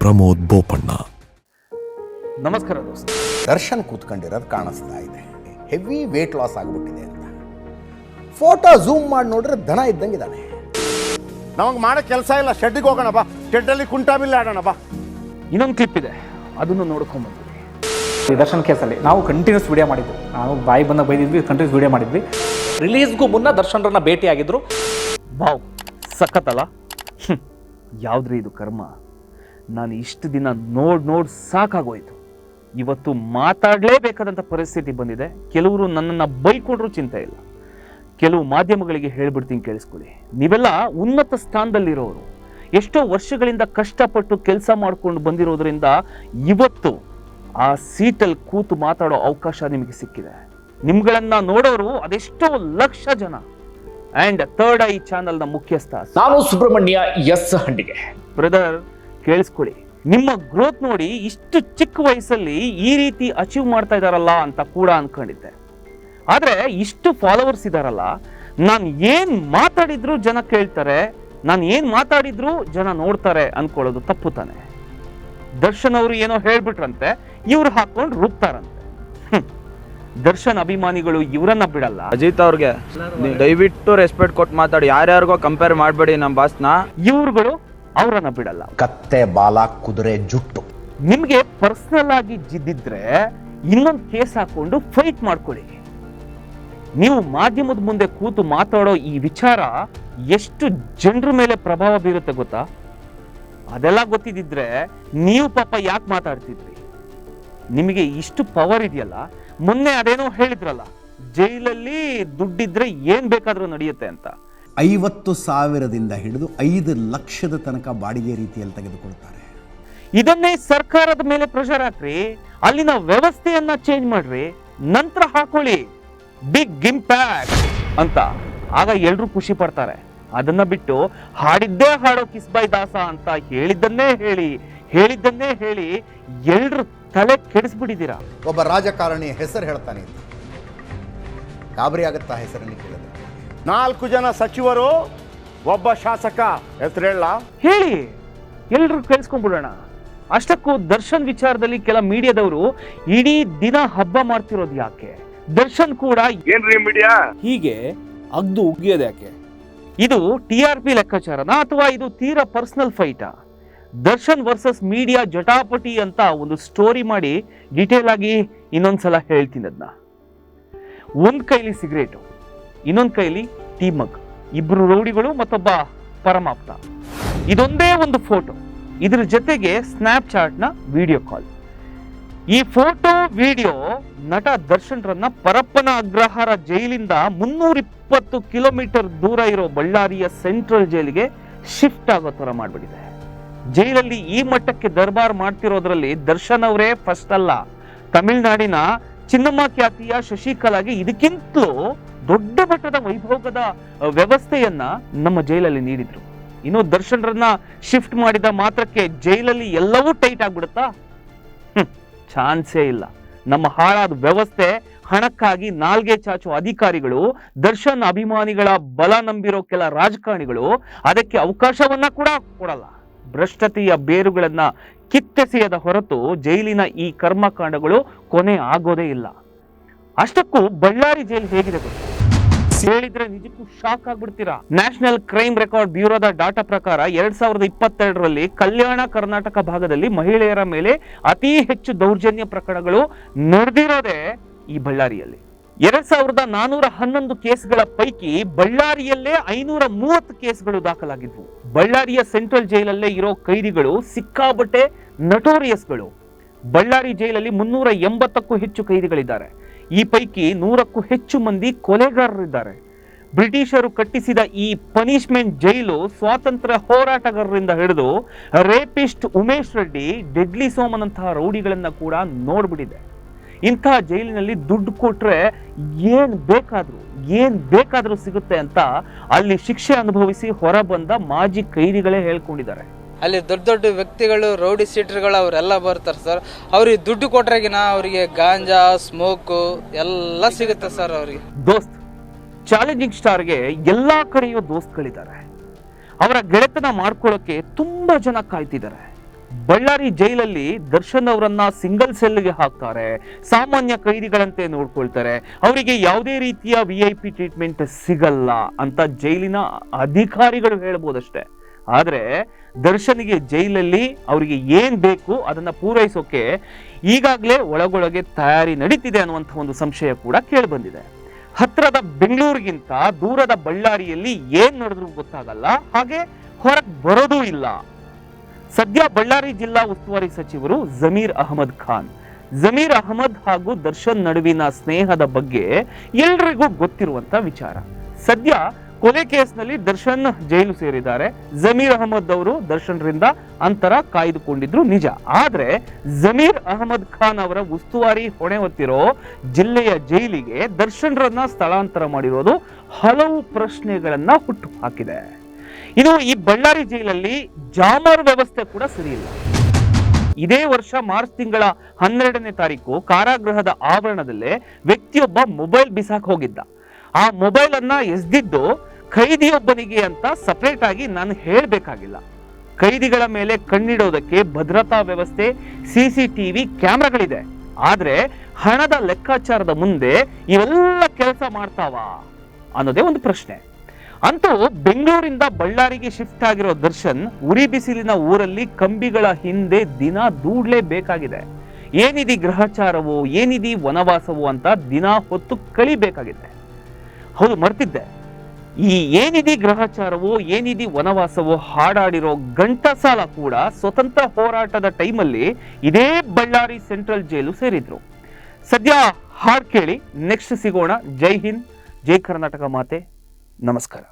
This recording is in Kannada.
ಪ್ರಮೋದ್ ಬೋಪಣ್ಣ. ನಮಸ್ಕಾರ ದೋಸ್ತ. ದರ್ಶನ್ ಕೂತ್ಕೊಂಡಿರೋದು ಕಾಣಿಸ್ತಾ ಇದೆ. ಹೆವಿ ವೇಟ್ ಲಾಸ್ ಆಗಿಬಿಟ್ಟಿದೆ ಅಂತ. ಫೋಟೋ ಝೂಮ್ ಮಾಡಿ ನೋಡ್ರೆ ದನ ಇದ್ದಂಗಿದ್ದಾನೆ ನಮಗೆ ಮಾಡೋ ಕೆಲಸ ಇಲ್ಲ. ಶೆಡ್ಗೆ ಹೋಗೋಣ ಬಾ. ಶೆಡ್ಡಲ್ಲಿ ಕುಂಟಾಬಿಲ್ಲ ಆಡೋಣ ಬಾ. ಇನ್ನೊಂದು ಕ್ಲಿಪ್ ಇದೆ. ಅದನ್ನು ನೋಡ್ಕೊಂಬಂದ್ವಿ ಈ ದರ್ಶನ್ ಕೇಸಲ್ಲಿ ನಾವು ಕಂಟಿನ್ಯೂಸ್ ವಿಡಿಯೋ ಮಾಡಿದ್ವಿ. ನಾವು ಬಾಯಿ ಬಂದ ಬೈದಿದ್ವಿ ಕಂಟಿನ್ಯೂಸ್ ವಿಡಿಯೋ ಮಾಡಿದ್ವಿ. ರಿಲೀಸ್ಗೂ ಮುನ್ನ ದರ್ಶನ್ರನ್ನ ಭೇಟಿಯಾಗಿದ್ರು. ಬಾವ್ ಸಖತ್ತಲ್ಲ ಯಾವ್ದ್ರಿ ಇದು ಕರ್ಮ? ನಾನು ಇಷ್ಟು ದಿನ ನೋಡ್ ನೋಡ್ ಸಾಕಾಗೋಯ್ತು. ಇವತ್ತು ಮಾತಾಡಲೇಬೇಕಾದಂಥ ಪರಿಸ್ಥಿತಿ ಬಂದಿದೆ. ಕೆಲವರು ನನ್ನನ್ನು ಬೈಕೊಂಡ್ರೂ ಚಿಂತೆ ಇಲ್ಲ. ಕೆಲವು ಮಾಧ್ಯಮಗಳಿಗೆ ಹೇಳ್ಬಿಡ್ತೀನಿ ಕೇಳಿಸ್ಕೊಳ್ಳಿ. ನೀವೆಲ್ಲ ಉನ್ನತ ಸ್ಥಾನದಲ್ಲಿರೋರು. ಎಷ್ಟೋ ವರ್ಷಗಳಿಂದ ಕಷ್ಟಪಟ್ಟು ಕೆಲಸ ಮಾಡ್ಕೊಂಡು ಬಂದಿರೋದ್ರಿಂದ ಇವತ್ತು ಆ ಸೀಟಲ್ಲಿ ಕೂತು ಮಾತಾಡೋ ಅವಕಾಶ ನಿಮಗೆ ಸಿಕ್ಕಿದೆ. ನಿಮ್ಗಳನ್ನ ನೋಡೋರು ಅದೆಷ್ಟೋ ಲಕ್ಷ ಜನ. ಅಂಡ್ ಥರ್ಡ್ ಐ ಚಾನಲ್ನ ಮುಖ್ಯಸ್ಥ ನಾನು ಸುಬ್ರಹ್ಮಣ್ಯ ಎಸ್ ಹಂಡಿಗೆ. ಬ್ರದರ್ ಕೇಳಿಸ್ಕೊಳ್ಳಿ. ನಿಮ್ಮ ಗ್ರೋತ್ ನೋಡಿ ಇಷ್ಟು ಚಿಕ್ಕ ವಯಸ್ಸಲ್ಲಿ ಈ ರೀತಿ ಅಚೀವ್ ಮಾಡ್ತಾ ಇದಾರಲ್ಲ ಅಂತ ಕೂಡ ಅನ್ಕೊಂಡಿದ್ದೆ. ಆದ್ರೆ ಇಷ್ಟು ಫಾಲೋವರ್ಸ್ ಇದಾರಲ್ಲ ನಾನು ಏನ್ ಮಾತಾಡಿದ್ರು ಜನ ಕೇಳ್ತಾರೆ ನಾನು ಏನ್ ಮಾತಾಡಿದ್ರು ಜನ ನೋಡ್ತಾರೆ ಅನ್ಕೊಳ್ಳೋದು ತಪ್ಪು ತಾನೆ. ದರ್ಶನ್ ಅವರು ಏನೋ ಹೇಳ್ಬಿಟ್ರಂತೆ ಇವ್ರು ಹಾಕೊಂಡು ರುಬ್ತಾರಂತೆ. ಹ್ಮ್. ದರ್ಶನ್ ಅಭಿಮಾನಿಗಳು ಇವರನ್ನ ಬಿಡಲ್ಲ. ಅಜಿತ್ ಅವ್ರಿಗೆ ನೀವು ದಯವಿಟ್ಟು ರೆಸ್ಪೆಕ್ಟ್ ಕೊಟ್ಟು ಮಾತಾಡಿ ಯಾರ್ಯಾರಿಗೋ ಕಂಪೇರ್ ಮಾಡಬೇಡಿ ನಮ್ಮ ಬಾಸ್ನ ಇವ್ರುಗಳು ಅವರನ್ನ ಬಿಡಲ್ಲ ಕತ್ತೆ ಬಾಲ ಕುದುರೆ ಜುಟ್ಟು. ನಿಮಗೆ ಪರ್ಸನಲ್ ಆಗಿ ಜಿದ್ದಿದ್ರೆ ಇನ್ನೊಂದು ಕೇಸ್ ಹಾಕೊಂಡು ಫೈಟ್ ಮಾಡ್ಕೊಳ್ಳಿ. ನೀವು ಮಾಧ್ಯಮದ ಮುಂದೆ ಕೂತು ಮಾತಾಡೋ ಈ ವಿಚಾರ ಎಷ್ಟು ಜನರ ಮೇಲೆ ಪ್ರಭಾವ ಬೀರುತ್ತೆ ಗೊತ್ತಾ? ಅದೆಲ್ಲ ಗೊತ್ತಿದ್ದಿದ್ರೆ ನೀವು ಪಾಪ ಯಾಕೆ ಮಾತಾಡ್ತಿದ್ರಿ? ನಿಮಗೆ ಇಷ್ಟು ಪವರ್ ಇದೆಯಲ್ಲ? ಮೊನ್ನೆ ಅದೇನೋ ಹೇಳಿದ್ರಲ್ಲ ಜೈಲಲ್ಲಿ ದುಡ್ಡಿದ್ರೆ ಏನ್ ಬೇಕಾದ್ರೂ ನಡೆಯುತ್ತೆ ಅಂತ. ಐವತ್ತು ಸಾವಿರದಿಂದ ಹಿಡಿದು ಐದು ಲಕ್ಷದ ತನಕ ಬಾಡಿಗೆ ರೀತಿಯಲ್ಲಿ ತೆಗೆದುಕೊಳ್ತಾರೆ. ಇದನ್ನೇ ಸರ್ಕಾರದ ಮೇಲೆ ಪ್ರೆಷರ್ ಹಾಕ್ರಿ ಅಲ್ಲಿನ ವ್ಯವಸ್ಥೆಯನ್ನ ಚೇಂಜ್ ಮಾಡ್ರಿ ನಂತರ ಹಾಕೊಳ್ಳಿ. ಬಿಗ್ ಇಂಪ್ಯಾಕ್ಟ್ ಅಂತ. ಆಗ ಎಲ್ರು ಖುಷಿ ಪಡ್ತಾರೆ. ಅದನ್ನ ಬಿಟ್ಟು ಹಾಡಿದ್ದೇ ಹಾಡೋ ಕಿಸ್ಬಾಯ್ ದಾಸ ಅಂತ ಹೇಳಿದ್ದನ್ನೇ ಹೇಳಿ ಹೇಳಿದ್ದನ್ನೇ ಹೇಳಿ ಎಲ್ರು ತಲೆ ಕೆಡಿಸ್ಬಿಟ್ಟಿದ್ದೀರಾ? ಒಬ್ಬ ರಾಜಕಾರಣಿ ಹೆಸರು ಹೇಳ್ತಾನೆ ಗಾಬರಿ ಆಗುತ್ತಾ ಹೆಸರನ್ನು ಕೇಳಿದ್ರೆ? ನಾಲ್ಕು ಜನ ಸಚಿವರು ಒಬ್ಬ ಶಾಸಕ ಹೆಸರು ಹೇಳ. ಹೇಳಿ ಎಲ್ರು ಕೇಳಿಸ್ಕೊಂಡ್ಬಿಡೋಣ. ಅಷ್ಟಕ್ಕೂ ದರ್ಶನ್ ವಿಚಾರದಲ್ಲಿ ಕೆಲ ಮೀಡಿಯಾದವರು ಇಡೀ ದಿನ ಹಬ್ಬ ಮಾಡ್ತಿರೋದು ಯಾಕೆ? ದರ್ಶನ್ ಕೂಡ ಏನ್ರಿ ಮೀಡಿಯಾ? ಹೀಗೆ ಅಗ್ದು ಉಗಿಯೋದು ಯಾಕೆ? ಇದು ಟಿ ಆರ್ ಪಿ ಲೆಕ್ಕಾಚಾರನಾ ಅಥವಾ ಇದು ತೀರಾ ಪರ್ಸನಲ್ ಫೈಟಾ? ದರ್ಶನ್ ವರ್ಸಸ್ ಮೀಡಿಯಾ ಜಟಾಪಟಿ ಅಂತ ಒಂದು ಸ್ಟೋರಿ ಮಾಡಿ ಡೀಟೇಲ್ ಆಗಿ ಇನ್ನೊಂದ್ಸಲ ಹೇಳ್ತೀನಿ ಅದನ್ನ ಒಂದ್ ಕೈಲಿ ಸಿಗರೇಟು. ಇನ್ನೊಂದ್ ಕೈಲಿ ಟೀ ಇಬ್ಬರು ಇಬ್ರು ರೌಡಿಗಳು ಮತ್ತೊಬ್ಬ ಪರಮಾಪ್ತ. ಇದೊಂದೇ ಒಂದು ಫೋಟೋ ಇದ್ರ ಜೊತೆಗೆ ಸ್ನ್ಯಾಪ್ ಚಾಟ್ನ ವಿಡಿಯೋ ಕಾಲ್ ಈ ಫೋಟೋ ವಿಡಿಯೋ ನಟ ದರ್ಶನ್ ರನ್ನ ಪರಪ್ಪನ ಅಗ್ರಹಾರ ಜೈಲಿಂದ ಮುನ್ನೂರ ಇಪ್ಪತ್ತು ಕಿಲೋಮೀಟರ್ ದೂರ ಇರೋ ಬಳ್ಳಾರಿಯ ಸೆಂಟ್ರಲ್ ಜೈಲಿಗೆ ಶಿಫ್ಟ್ ಆಗೋ ಥರ ಮಾಡಿಬಿಟ್ಟಿದೆ. ಜೈಲಲ್ಲಿ ಈ ಮಟ್ಟಕ್ಕೆ ದರ್ಬಾರ್ ಮಾಡ್ತಿರೋದ್ರಲ್ಲಿ ದರ್ಶನ್ ಅವರೇ ಫಸ್ಟ್ ಅಲ್ಲ. ತಮಿಳುನಾಡಿನ ಚಿನ್ನಮ್ಮ ಖ್ಯಾತಿಯ ಶಶಿಕಲಾಗೆ ಇದಕ್ಕಿಂತಲೂ ದೊಡ್ಡ ಮಟ್ಟದ ವೈಭೋಗದ ವ್ಯವಸ್ಥೆಯನ್ನ ನಮ್ಮ ಜೈಲಲ್ಲಿ ನೀಡಿದ್ರು. ಇನ್ನು ದರ್ಶನ್ರನ್ನ ಶಿಫ್ಟ್ ಮಾಡಿದ ಮಾತ್ರಕ್ಕೆ ಜೈಲಲ್ಲಿ ಎಲ್ಲವೂ ಟೈಟ್ ಆಗ್ಬಿಡುತ್ತಾ? ಚಾನ್ಸೇ ಇಲ್ಲ. ನಮ್ಮ ಹಾಳಾದ ವ್ಯವಸ್ಥೆ, ಹಣಕ್ಕಾಗಿ ನಾಲ್ಗೆ ಚಾಚುವ ಅಧಿಕಾರಿಗಳು, ದರ್ಶನ್ ಅಭಿಮಾನಿಗಳ ಬಲ ನಂಬಿರೋ ಕೆಲ ರಾಜಕಾರಣಿಗಳು ಅದಕ್ಕೆ ಅವಕಾಶವನ್ನ ಕೂಡ ಕೊಡಲ್ಲ. ಭ್ರಷ್ಟತೆಯ ಬೇರುಗಳನ್ನ ಕಿತ್ತೆಸೆಯದ ಹೊರತು ಜೈಲಿನ ಈ ಕರ್ಮಕಾಂಡಗಳು ಕೊನೆ ಆಗೋದೇ ಇಲ್ಲ. ಅಷ್ಟಕ್ಕೂ ಬಳ್ಳಾರಿ ಜೈಲು ಹೇಗಿದೆ ಗೊತ್ತಾ? ಹೇಳಿದ್ರೆ ನಿಜಕ್ಕೂ ಶಾಕ್ ಆಗ್ಬಿಡ್ತೀರಾ? ನ್ಯಾಷನಲ್ ಕ್ರೈಮ್ ರೆಕಾರ್ಡ್ ಬ್ಯೂರೋದ ಡಾಟಾ ಪ್ರಕಾರ ಎರಡ್ ಸಾವಿರದ ಇಪ್ಪತ್ತೆರಡರಲ್ಲಿ ಕಲ್ಯಾಣ ಕರ್ನಾಟಕ ಭಾಗದಲ್ಲಿ ಮಹಿಳೆಯರ ಮೇಲೆ ಅತಿ ಹೆಚ್ಚು ದೌರ್ಜನ್ಯ ಪ್ರಕರಣಗಳು ನಡೆದಿರೋದೇ ಈ ಬಳ್ಳಾರಿಯಲ್ಲಿ. ಎರಡ್ ಸಾವಿರದ ನಾನೂರ ಹನ್ನೊಂದು ಕೇಸ್ಗಳ ಪೈಕಿ ಬಳ್ಳಾರಿಯಲ್ಲೇ ಐನೂರ ಮೂವತ್ತು ಕೇಸ್ಗಳು ದಾಖಲಾಗಿದ್ವು. ಬಳ್ಳಾರಿಯ ಸೆಂಟ್ರಲ್ ಜೈಲಲ್ಲೇ ಇರೋ ಕೈದಿಗಳು ಸಿಕ್ಕಾಬಟ್ಟೆ ನಟೋರಿಯಸ್ಗಳು ಬಳ್ಳಾರಿ ಜೈಲಲ್ಲಿ ಮುನ್ನೂರ ಎಂಬತ್ತಕ್ಕೂ ಹೆಚ್ಚು ಕೈದಿಗಳಿದ್ದಾರೆ. ಈ ಪೈಕಿ ನೂರಕ್ಕೂ ಹೆಚ್ಚು ಮಂದಿ ಕೊಲೆಗಾರರಿದ್ದಾರೆ ಬ್ರಿಟಿಷರು ಕಟ್ಟಿಸಿದ ಈ ಪನಿಷ್ಮೆಂಟ್ ಜೈಲು ಸ್ವಾತಂತ್ರ್ಯ ಹೋರಾಟಗಾರರಿಂದ ಹಿಡಿದು ರೇಪಿಸ್ಟ್ ಉಮೇಶ್ ರೆಡ್ಡಿ ಡೆಡ್ಲಿ ಸೋಮನಂತಹ ರೌಡಿಗಳನ್ನ ಕೂಡ ನೋಡ್ಬಿಟ್ಟಿದೆ. ಇಂತಹ ಜೈಲಿನಲ್ಲಿ ದುಡ್ಡು ಕೊಟ್ರೆ ಏನು ಬೇಕಾದರೂ ಏನು ಬೇಕಾದರೂ ಸಿಗುತ್ತೆ ಅಂತ ಅಲ್ಲಿ ಶಿಕ್ಷೆ ಅನುಭವಿಸಿ ಹೊರಬಂದ ಮಾಜಿ ಕೈದಿಗಳೇ ಹೇಳ್ಕೊಂಡಿದ್ದಾರೆ. ಅಲ್ಲಿ ದೊಡ್ಡ ದೊಡ್ಡ ವ್ಯಕ್ತಿಗಳು ರೌಡಿ ಸೀಟರ್ಗಳು ಅವರೆಲ್ಲ ಬರ್ತಾರೆ ಸರ್ ಅವ್ರಿಗೆ ದುಡ್ಡು ಕೊಟ್ರಾಗಿನ ಅವರಿಗೆ ಗಾಂಜಾ ಸ್ಮೋಕು ಎಲ್ಲ ಸಿಗುತ್ತೆ ಸರ್ ಅವ್ರಿಗೆ. ದೋಸ್ತ್ ಚಾಲೆಂಜಿಂಗ್ ಸ್ಟಾರ್ಗೆ ಎಲ್ಲಾ ಕಡೆಯೂ ದೋಸ್ತ್ಗಳಿದ್ದಾರೆ. ಅವರ ಗೆಳೆತನ ಮಾಡ್ಕೊಳ್ಳೋಕೆ ತುಂಬಾ ಜನ ಕಾಯ್ತಿದ್ದಾರೆ. ಬಳ್ಳಾರಿ ಜೈಲಲ್ಲಿ ದರ್ಶನ್ ಅವರನ್ನ ಸಿಂಗಲ್ ಸೆಲ್ಗೆ ಹಾಕ್ತಾರೆ. ಸಾಮಾನ್ಯ ಕೈದಿಗಳಂತೆ ನೋಡ್ಕೊಳ್ತಾರೆ. ಅವರಿಗೆ ಯಾವುದೇ ರೀತಿಯ ವಿ ಐ ಪಿ ಟ್ರೀಟ್ಮೆಂಟ್ ಸಿಗಲ್ಲ ಅಂತ ಜೈಲಿನ ಅಧಿಕಾರಿಗಳು ಹೇಳ್ಬೋದಷ್ಟೇ. ಆದ್ರೆ ದರ್ಶನ್ಗೆ ಜೈಲಲ್ಲಿ ಅವರಿಗೆ ಏನ್ ಬೇಕು ಅದನ್ನ ಪೂರೈಸೋಕೆ ಈಗಾಗಲೇ ಒಳಗೊಳಗೆ ತಯಾರಿ ನಡೀತಿದೆ ಅನ್ನುವಂಥ ಒಂದು ಸಂಶಯ ಕೂಡ ಕೇಳಿಬಂದಿದೆ. ಹತ್ರದ ಬೆಂಗಳೂರಿಗಿಂತ ದೂರದ ಬಳ್ಳಾರಿಯಲ್ಲಿ ಏನ್ ನಡೆದ್ರೂ ಗೊತ್ತಾಗಲ್ಲ, ಹಾಗೆ ಹೊರಗೆ ಬರೋದೂ ಇಲ್ಲ. ಸದ್ಯ ಬಳ್ಳಾರಿ ಜಿಲ್ಲಾ ಉಸ್ತುವಾರಿ ಸಚಿವರು ಜಮೀರ್ ಅಹಮದ್ ಖಾನ್. ಜಮೀರ್ ಅಹಮದ್ ಹಾಗೂ ದರ್ಶನ್ ನಡುವಿನ ಸ್ನೇಹದ ಬಗ್ಗೆ ಎಲ್ರಿಗೂ ಗೊತ್ತಿರುವಂತ ವಿಚಾರ. ಸದ್ಯ ಕೊಲೆ ಕೇಸ್ನಲ್ಲಿ ದರ್ಶನ್ ಜೈಲು ಸೇರಿದ್ದಾರೆ. ಜಮೀರ್ ಅಹಮದ್ ಅವರು ದರ್ಶನ್ರಿಂದ ಅಂತರ ಕಾಯ್ದುಕೊಂಡಿದ್ರು ನಿಜ. ಆದ್ರೆ ಜಮೀರ್ ಅಹಮದ್ ಖಾನ್ ಅವರ ಉಸ್ತುವಾರಿ ಹೊಣೆ ಹೊತ್ತಿರೋ ಜಿಲ್ಲೆಯ ಜೈಲಿಗೆ ದರ್ಶನ್ರನ್ನ ಸ್ಥಳಾಂತರ ಮಾಡಿರೋದು ಹಲವು ಪ್ರಶ್ನೆಗಳನ್ನ ಹುಟ್ಟು ಹಾಕಿದೆ ಇದು ಈ ಬಳ್ಳಾರಿ ಜೈಲಲ್ಲಿ ಜಾಮರ್ ವ್ಯವಸ್ಥೆ ಕೂಡ ಸರಿಯಿಲ್ಲ ಇದೇ ವರ್ಷ ಮಾರ್ಚ್ ತಿಂಗಳ ಹನ್ನೆರಡನೇ ತಾರೀಕು ಕಾರಾಗೃಹದ ಆವರಣದಲ್ಲೇ ವ್ಯಕ್ತಿಯೊಬ್ಬ ಮೊಬೈಲ್ ಬಿಸಾಕ್ ಹೋಗಿದ್ದ. ಆ ಮೊಬೈಲ್ ಅನ್ನ ಎಸ್ದಿದ್ದು ಖೈದಿಯೊಬ್ಬನಿಗೆ ಅಂತ ಸಪರೇಟ್ ಆಗಿ ನಾನು ಹೇಳಬೇಕಾಗಿಲ್ಲ. ಖೈದಿಗಳ ಮೇಲೆ ಕಣ್ಣಿಡೋದಕ್ಕೆ ಭದ್ರತಾ ವ್ಯವಸ್ಥೆ ಸಿಸಿಟಿವಿ ಕ್ಯಾಮ್ರಾಗಳಿದೆ. ಆದ್ರೆ ಹಣದ ಲೆಕ್ಕಾಚಾರದ ಮುಂದೆ ಇವೆಲ್ಲ ಕೆಲಸ ಮಾಡ್ತಾವ ಅನ್ನೋದೇ ಒಂದು ಪ್ರಶ್ನೆ. ಅಂತೂ ಬೆಂಗಳೂರಿಂದ ಬಳ್ಳಾರಿಗೆ ಶಿಫ್ಟ್ ಆಗಿರೋ ದರ್ಶನ್ ಉರಿ ಬಿಸಿಲಿನ ಊರಲ್ಲಿ ಕಂಬಿಗಳ ಹಿಂದೆ ದಿನ ದೂಡಲೇಬೇಕಾಗಿದೆ ಏನಿದಿ ಗ್ರಹಚಾರವೋ, ಏನಿದಿ ವನವಾಸವೋ ಅಂತ ದಿನ ಹೊತ್ತು ಕಳಿಬೇಕಾಗಿದೆ ಹೌದು, ಮರ್ತಿದ್ದೆ. ಈ ಏನಿದಿ ಗ್ರಹಚಾರವೋ, ಏನಿದಿ ವನವಾಸವೋ ಹಾಡಾಡಿರೋ ಘಂಟಸಾಲ ಕೂಡ ಸ್ವತಂತ್ರ ಹೋರಾಟದ ಟೈಮಲ್ಲಿ ಇದೇ ಬಳ್ಳಾರಿ ಸೆಂಟ್ರಲ್ ಜೈಲು ಸೇರಿದ್ರು. ಸದ್ಯ ಹಾಡ್ ಕೇಳಿ ನೆಕ್ಸ್ಟ್ ಸಿಗೋಣ. ಜೈ ಹಿಂದ್, ಜೈ ಕರ್ನಾಟಕ ಮಾತೆ. ನಮಸ್ಕಾರ.